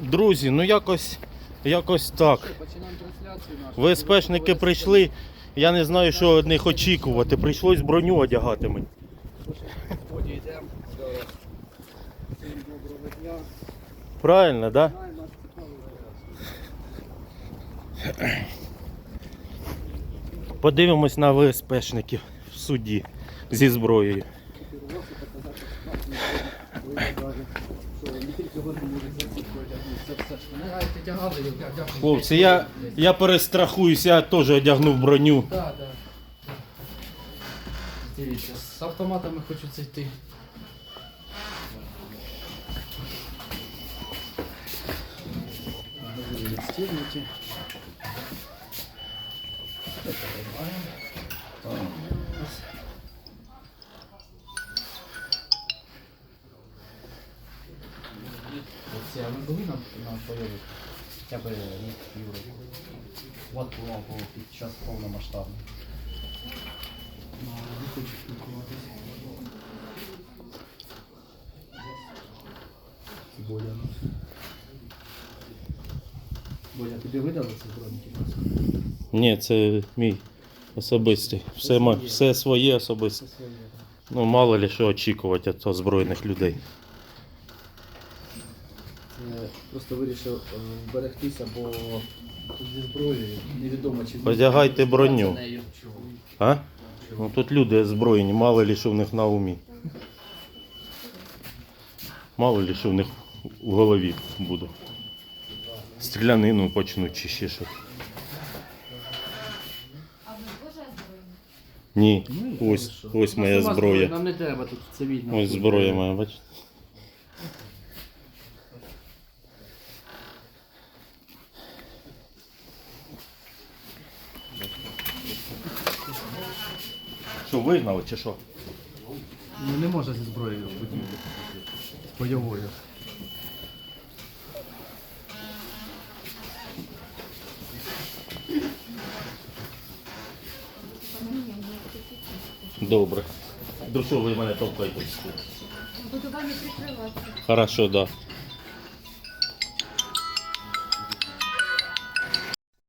Друзі, ну якось, якось так. ВСПшники прийшли. Я не знаю, що від них очікувати. Прийшлось броню одягати мені. Правильно, так? Да? Подивимось на ВСПшників в суді зі зброєю. Хлопці, я, я перестрахуюся, я теж одягнув броню. Так, так. Дивіться, з автоматами хочеться йти. Вони відстігнуті. А ви були на, на бойових? Хоча б рік, півроку. От було було під час повномасштабного. Ну, не хочу спілкуватися. Боля. Боля, тобі видали броніки? Ні, це мій особистий. Все, ма- все своє особисте. Ну, мало ли що очікувати від озброєних людей. Це просто вирішив е, вберегтися, бо тут зі зброєю невідомо чи Одягайте броню. А? Ну тут люди озброєні, мало ли що в них на умі. Мало ли що в них в голові буде. Стрілянину почнуть чи ще щось. Ні, Ну, ось, ось моя зброя. Нам не треба тут цивільно. Ось зброя моя, бачите. Що, вигнали чи що? Ну не може зі зброєю будівлі. З бойовою. Добре. До чого ви мене толкаєте? Буду вами прикриватися. Хорошо, да.